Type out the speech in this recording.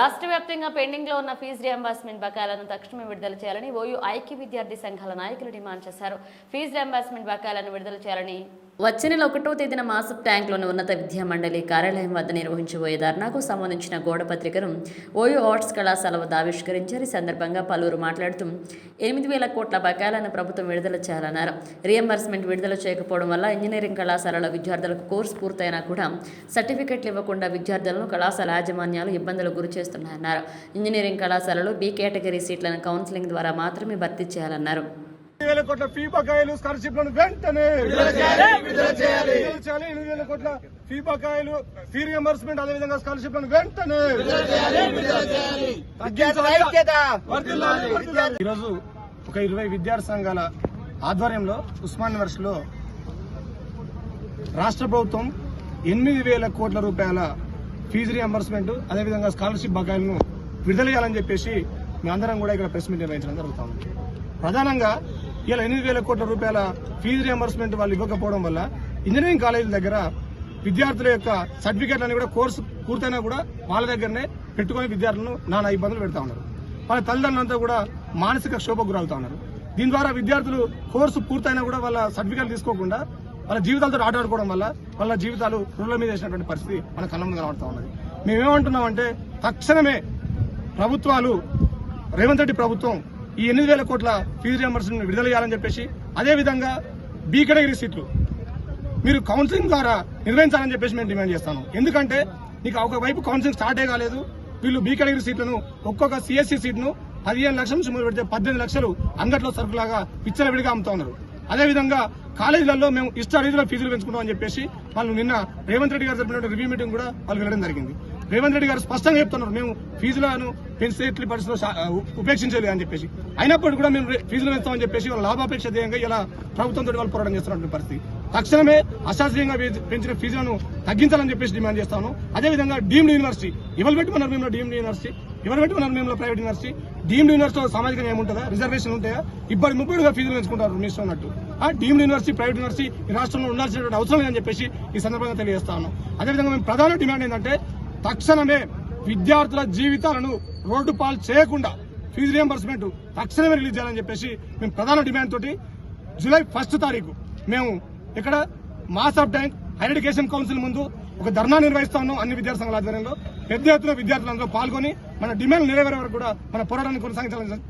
రాష్ట్ర వ్యాప్తంగా పెండింగ్లో ఉన్న ఫీజు రియంబర్స్మెంట్ బకాయిలను తక్షణమే విడుదల చేయాలని ఓయూ ఐక్య విద్యార్థి సంఘాల నాయకులు డిమాండ్ చేశారు. ఫీజు రియంబర్స్మెంట్ బకాయిలను విడుదల చేయాలని వచ్చే నెల ఒకటో తేదీన మాసప్ ట్యాంక్లోని ఉన్నత విద్యా మండలి కార్యాలయం వద్ద నిర్వహించబోయే ధర్నాకు సంబంధించిన గోడ పత్రికను ఓయూ ఆర్ట్స్ కళాశాల వద్ద ఆవిష్కరించారు. ఈ సందర్భంగా పలువురు మాట్లాడుతూ ఎనిమిది వేల కోట్ల బకాయిలను ప్రభుత్వం విడుదల చేయాలన్నారు. రియంబర్స్మెంట్ విడుదల చేయకపోవడం వల్ల ఇంజనీరింగ్ కళాశాలల విద్యార్థులకు కోర్సు పూర్తయినా కూడా సర్టిఫికెట్లు ఇవ్వకుండా విద్యార్థులను కళాశాల యాజమాన్యాలు ఇబ్బందులకు గురి చేస్తున్నాయన్నారు. ఇంజనీరింగ్ కళాశాలలో బి కేటగిరీ సీట్లను కౌన్సిలింగ్ ద్వారా మాత్రమే భర్తీ చేయాలన్నారు. వేల కోట్ల ఫీ బకాయిలు స్కాలర్షిప్లను వెంటనే చేయాలి ఎనిమిది వేల కోట్ల ఫీ బకాయిలు ఫీ రియంబర్స్మెంట్ అదేవిధంగా స్కాలర్షిప్లను వెంటనే ఈరోజు ఒక ఇరవై విద్యార్థి సంఘాల ఆధ్వర్యంలో ఉస్మాన్ వర్షలో రాష్ట్ర ప్రభుత్వం ఎనిమిది వేల కోట్ల రూపాయల ఫీజు రియంబర్స్మెంట్ అదేవిధంగా స్కాలర్షిప్ బకాయిలను విడుదల చేయాలని చెప్పేసి మేమందరం కూడా ఇక్కడ ప్రెస్ మీట్ నిర్వహించడం జరుగుతా ఉంది. ప్రధానంగా ఇలా ఎనిమిది వేల కోట్ల రూపాయల ఫీజు రియంబర్స్మెంట్ వాళ్ళు ఇవ్వకపోవడం వల్ల ఇంజనీరింగ్ కాలేజీల దగ్గర విద్యార్థుల యొక్క సర్టిఫికేట్లన్నీ కూడా కోర్సు పూర్తయినా కూడా వాళ్ళ దగ్గరనే పెట్టుకొని విద్యార్థులను నానా ఇబ్బందులు పెడతా ఉన్నారు. వాళ్ళ తల్లిదండ్రులంతా కూడా మానసిక క్షోభకు గురవుతా ఉన్నారు. దీని ద్వారా విద్యార్థులు కోర్సు పూర్తయినా కూడా వాళ్ళ సర్టిఫికేట్ తీసుకోకుండా వాళ్ళ జీవితాలతో ఆటాడుకోవడం వల్ల వాళ్ళ జీవితాలు రోడ్ల మీద వేసినటువంటి పరిస్థితి మన కళ్ళ ముందు కనబడుతూ ఉన్నది. మేమేమంటున్నామంటే తక్షణమే ప్రభుత్వాలు రేవంత్ రెడ్డి ప్రభుత్వం ఈ ఎనిమిది వేల కోట్ల ఫీజు రియంబర్స్మెంట్ విడుదల చేయాలని చెప్పేసి అదేవిధంగా బి కేటగిరీ సీట్లు మీరు కౌన్సిలింగ్ ద్వారా నిర్వహించాలని చెప్పేసి మేము డిమాండ్ చేస్తాను ఎందుకంటే నీకు ఒకవైపు కౌన్సిలింగ్ స్టార్టే కాలేదు వీళ్ళు బీ కేటగిరీ సీట్లను ఒక్కొక్క సిఎస్సి సీట్ను పదిహేను లక్షల నుంచి మొదలు పెడితే పద్దెనిమిది లక్షలు అంగట్లో సరుకులాగా విచ్చలవిడిగా అమ్ముతా ఉన్నారు. అదేవిధంగా కాలేజీలలో మేము ఇష్ట రీతిలో ఫీజులు పెంచుకుంటాం అని చెప్పేసి వాళ్ళు నిన్న రేవంత్ రెడ్డి గారు జరిపినటువంటి రివ్యూ మీటింగ్ కూడా వాళ్ళు వెళ్ళడం జరిగింది. రేవంత్ రెడ్డి గారు స్పష్టంగా చెప్తున్నారు మేము ఫీజులను పెంచితే ఎట్టి పరిస్థితులు ఉపేక్షించలేదు అని చెప్పేసి. అయినప్పటికీ కూడా మేము ఫీజులు పెంచుతామని చెప్పేసి వాళ్ళ లాభాపేక్ష ధ్యేయంగా ఇలా ప్రభుత్వంతో వాళ్ళు పోరాటం చేస్తున్నటువంటి పరిస్థితి. తక్షణమే అశాస్త్రీయంగా పెంచిన ఫీజులను తగ్గించాలని చెప్పేసి డిమాండ్ చేస్తాను అదేవిధంగా డీమ్డ్ యూనివర్సిటీ ఎవరు పెట్టుకున్నారు మేము డీమ్డ్ యూనివర్సిటీ. ఎవరు పెట్టుకున్నారు మేము ప్రైవేట్ యూనివర్సిటీ డీమ్డ్ యూనివర్సిటీ సామాజికంగా ఉంటుందా? రిజర్వేషన్ ఉంటాయా ఇప్పటి ముప్పటిగా ఫీజులు పెంచుకుంటారు మీ ఇష్టం ఉన్నట్టు ఆ డీమ్డ్ యూనివర్సిటీ ప్రైవేట్ యూనివర్సిటీ ఈ రాష్ట్రంలో ఉండాల్సినటువంటి అవసరం లేదని చెప్పేసి ఈ సందర్భంగా తెలియజేస్తాను అదేవిధంగా మేము ప్రధాన డిమాండ్ ఏంటంటే తక్షణమే విద్యార్థుల జీవితాలను రోడ్డు పాలు చేయకుండా ఫీజు రియంబర్స్మెంట్ తక్షణమే రిలీజ్ చేయాలని చెప్పేసి మేము ప్రధాన డిమాండ్ తోటి జూలై ఫస్ట్ తారీఖు మేము ఇక్కడ మాస్ ఆఫ్ ట్యాంక్ హైయర్ ఎడ్యుకేషన్ కౌన్సిల్ ముందు ఒక ధర్నా నిర్వహిస్తా ఉన్నాం అన్ని విద్యార్థి సంఘాల ఆధ్వర్యంలో. పెద్ద ఎత్తున విద్యార్థులందరూ పాల్గొని మన డిమాండ్ నెరవేరే వరకు కూడా మన పోరాటాన్ని కొనసాగించాలని